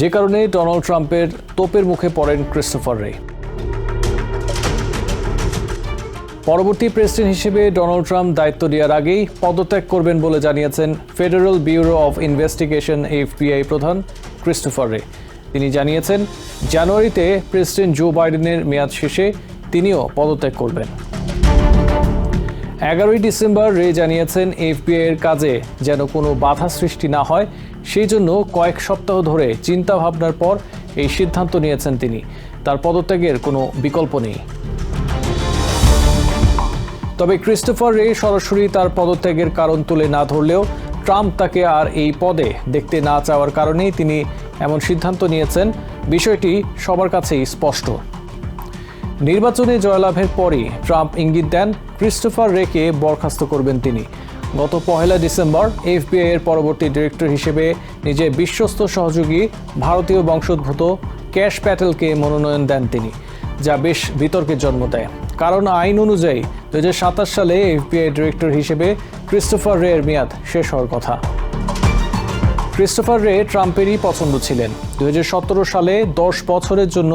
যে কারণে ডোনাল্ড ট্রাম্পের তোপের মুখে পড়েন ক্রিস্টোফার রে। পরবর্তী প্রেসিডেন্ট হিসেবে ডোনাল্ড ট্রাম্প দায়িত্ব নেওয়ার আগেই পদত্যাগ করবেন বলে জানিয়েছেন federal bureau of investigation FBI প্রধান ক্রিস্টোফার রে। তিনি জানিয়েছেন, জানুয়ারিতে প্রেসিডেন্ট জো বাইডেনের মেয়াদ শেষে তিনিও পদত্যাগ করবেন। এগারোই ডিসেম্বর রে জানিয়েছেন এফবিআই এর কাজে যেন কোনো বাধা সৃষ্টি না হয়, সেই জন্য কয়েক সপ্তাহ ধরে চিন্তা ভাবনার পর এই সিদ্ধান্ত নিয়েছেন তিনি। তার পদত্যাগের কোনো বিকল্প নেই। তবে ক্রিস্টোফার রে সরাসরি তার পদত্যাগের কারণ তুলে না ধরলেও ট্রাম্প তাকে আর এই পদে দেখতে না চাওয়ার কারণেই তিনি এমন সিদ্ধান্ত নিয়েছেন। বিষয়টি সবার কাছেই স্পষ্ট। নির্বাচনে জয়লাভের পরই ট্রাম্প ইঙ্গিত দেন, ক্রিস্টোফার রেকে বরখাস্ত করবেন তিনি। গত পহেলা ডিসেম্বর, এফবিআই এর পরবর্তী ডিরেক্টর হিসেবে নিজের বিশ্বস্ত সহযোগী ভারতীয় বংশোদ্ভূত ক্যাশ প্যাটেলকে মনোনয়ন দেন তিনি, যা বেশ বিতর্কের জন্ম দেয়। কারণ আইন অনুযায়ী দু হাজার সাতাশ সালে এফবিআই ডিরেক্টর হিসেবে ক্রিস্টোফার রে এর মেয়াদ শেষ হওয়ার কথা। ক্রিস্টোফার রে ট্রাম্পেরই পছন্দ ছিলেন। দু হাজার সতেরো সালে দশ বছরের জন্য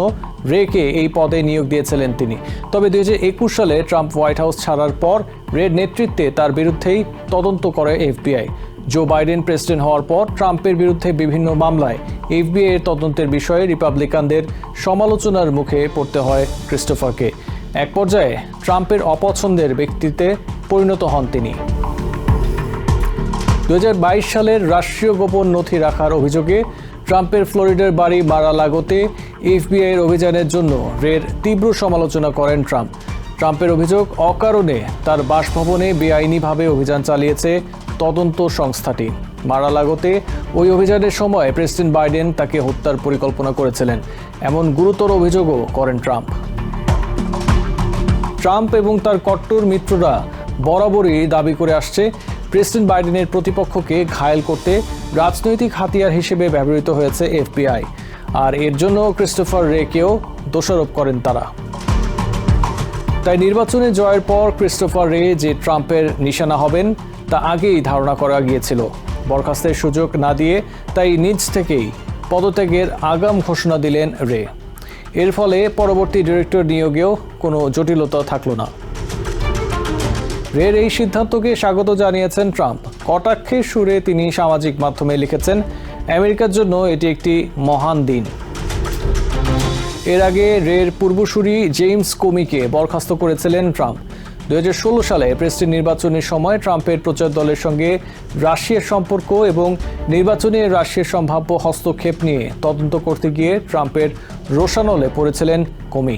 রেকে এই পদে নিয়োগ দিয়েছিলেন তিনি। তবে দু হাজার একুশ সালে ট্রাম্প হোয়াইট হাউস ছাড়ার পর রের নেতৃত্বে তার বিরুদ্ধেই তদন্ত করে এফবিআই। জো বাইডেন প্রেসিডেন্ট হওয়ার পর ট্রাম্পের বিরুদ্ধে বিভিন্ন মামলায় এফবিআই এর তদন্তের বিষয়ে রিপাবলিকানদের সমালোচনার মুখে পড়তে হয় ক্রিস্টোফারকে। এক পর্যায়ে ট্রাম্পের অপছন্দের ব্যক্তিতে পরিণত হন তিনি। দু হাজার বাইশ সালের রাষ্ট্রীয় গোপন নথি রাখার অভিযোগে ট্রাম্পের ফ্লোরিডার বাড়ি মারা লাগোতে এফবিআই এর অভিযানের জন্য রের তীব্র সমালোচনা করেন ট্রাম্প। ট্রাম্পের অভিযোগ অকারণে তার বাসভবনে বেআইনিভাবে অভিযান চালিয়েছে তদন্ত সংস্থাটি। মারা লাগোতে ওই অভিযানের সময় প্রেসিডেন্ট বাইডেন তাকে হত্যার পরিকল্পনা করেছিলেন। এমন গুরুতর অভিযোগও করেন ট্রাম্প। ট্রাম্প এবং তার কট্টর মিত্ররা বরাবরই দাবি করে আসছে প্রেসিডেন্ট বাইডেনের প্রতিপক্ষকে ঘায়েল করতে রাজনৈতিক হাতিয়ার হিসেবে ব্যবহৃত হয়েছে এফবিআই। আর এর জন্য ক্রিস্টোফার রেকেও দোষারোপ করেন তারা। তাই নির্বাচনে জয়ের পর ক্রিস্টোফার রে যে ট্রাম্পের নিশানা হবেন, তা আগেই ধারণা করা গিয়েছিল। বরখাস্তের সুযোগ না দিয়ে তাই নিজ থেকেই পদত্যাগের আগাম ঘোষণা দিলেন রে। এর ফলে পরবর্তী ডিরেক্টর নিয়োগেও কোনো জটিলতা থাকল না। রের এই সিদ্ধান্তকে স্বাগত জানিয়েছেন ট্রাম্প। কটাক্ষের সুরে তিনি সামাজিক মাধ্যমে লিখেছেন, আমেরিকার জন্য এটি একটি মহান দিন। এর আগে রের পূর্বসূরি জেমস কোমিকে বরখাস্ত করেছিলেন ট্রাম্প। দুই হাজার ষোলো সালে প্রেসিডেন্ট নির্বাচনের সময় ট্রাম্পের প্রচার দলের সঙ্গে রাশিয়ার সম্পর্ক এবং নির্বাচনে রাশিয়ার সম্ভাব্য হস্তক্ষেপ নিয়ে তদন্ত করতে গিয়ে ট্রাম্পের রোশানলে পড়েছিলেন কোমি।